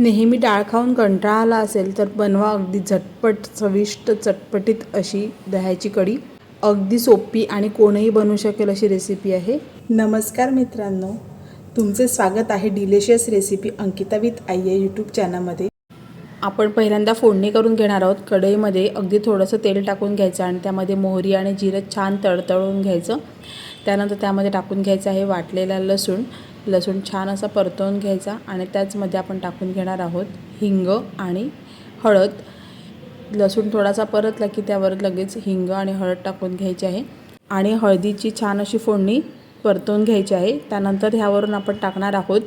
नेहमी डाळ खाऊन कंटाळा आला असेल तर बनवा अगदी झटपट चविष्ट चटपटीत अशी दह्याची कढी. अगदी सोपी आणि कोणीही बनवू शकेल अशी रेसिपी आहे. नमस्कार मित्रांनो तुमचे स्वागत आहे डिलिशियस रेसिपी अंकिता विथ आई या यूट्यूब चॅनलमध्ये आपण पहिल्यांदा फोडणी करून घेणार आहोत. कढईमध्ये अगदी थोडंसं तेल टाकून घ्यायचं आणि त्यामध्ये मोहरी आणि जिरं छान तळतळून घ्यायचं. त्यानंतर त्यामध्ये टाकून घ्यायचं आहे वाटलेला लसूण. लसूण छान असा परतवून घ्यायचा आणि त्याचमध्ये आपण टाकून घेणार आहोत हिंग आणि हळद. लसूण थोडासा परतला की त्यावर लगेच हिंग आणि हळद टाकून घ्यायची आहे. आणि हळदीची छान अशी फोडणी परतवून घ्यायची आहे. त्यानंतर ह्यावरून आपण टाकणार आहोत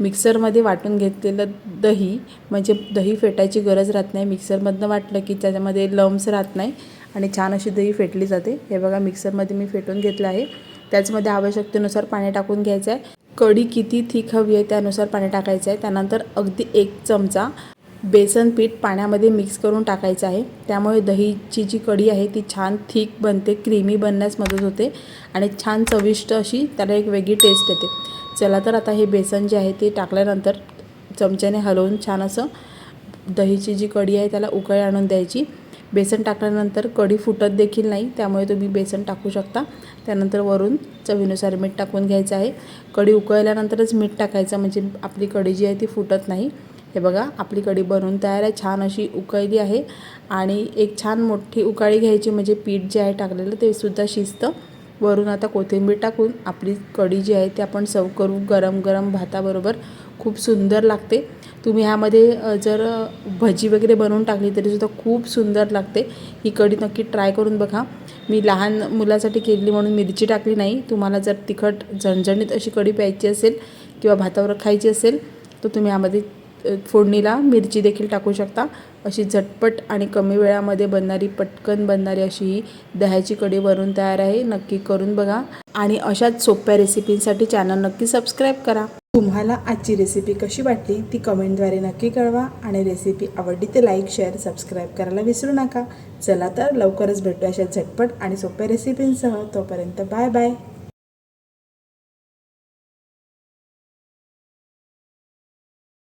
मिक्सरमध्ये वाटून घेतलेलं दही. म्हणजे दही फेटायची गरज राहत नाही. मिक्सरमधनं वाटलं की त्याच्यामध्ये लम्स राहत नाही आणि छान अशी दही फेटली जाते. हे बघा मिक्सरमध्ये मी फेटून घेतलं आहे. त्याचमध्ये आवश्यकतेनुसार पाणी टाकून घ्यायचं आहे. कढी किती थिक हवी आहे त्यानुसार पाणी टाकायचं आहे. त्यानंतर अगदी एक चमचा बेसन पीठ पाण्यामध्ये मिक्स करून टाकायचं आहे. त्यामुळे दहीची जी कढी आहे ती छान थिक बनते क्रीमी बनण्यास मदत होते आणि छान चविष्ट अशी त्याला एक वेगळी टेस्ट येते. चला तर आता हे बेसन जे आहे ते टाकल्यानंतर चमच्याने हलवून छान असं दहीची जी कढी आहे त्याला उकळी आणून द्यायची. बेसन टाकल्यानंतर कढी फुटत देखील नाही त्यामुळे तुम्ही बेसन टाकू शकता. त्यानंतर वरून चवीनुसार मीठ टाकून घ्यायचं आहे. कढी उकळल्यानंतरच मीठ टाकायचं म्हणजे आपली कढी जी आहे ती फुटत नाही. हे बघा आपली कढी बनवून तयार आहे छान अशी उकळली आहे. आणि एक छान मोठी उकाळी घ्यायची म्हणजे पीठ जे आहे टाकलेलं ते सुद्धा शिजतं. वरून आता कोथिंबीर टाकून आपली कढी जी आहे ती आपण सर्व करू. गरम गरम भाताबरोबर खूप सुंदर लागते. तुम्ही ह्यामध्ये जर भजी वगैरे बनवून टाकली तरीसुद्धा खूप सुंदर लागते. ही कढी नक्की ट्राय करून बघा. मी लहान मुलासाठी केली म्हणून मिरची टाकली नाही. तुम्हाला जर तिखट झणझणीत अशी कढी प्यायची असेल किंवा भातावर खायची असेल तर तुम्ही यामध्ये फोडणीला मिरची देखील टाकू शकता. अशी झटपट आणि कमी वेळामध्ये बनणारी पटकन बनणारी अशी ही दह्याची कढी बनवून तयार आहे. नक्की करून बघा. आणि अशाच सोप्या रेसिपींसाठी चॅनल नक्की सबस्क्राईब करा. तुम्हाला आजची रेसिपी कशी वाटली ती कमेंटद्वारे नक्की कळवा. आणि रेसिपी आवडली तर लाईक शेअर सबस्क्राईब करायला विसरू नका. चला तर लवकरच भेटू अशा झटपट आणि सोप्या रेसिपींसह. तोपर्यंत बाय बाय.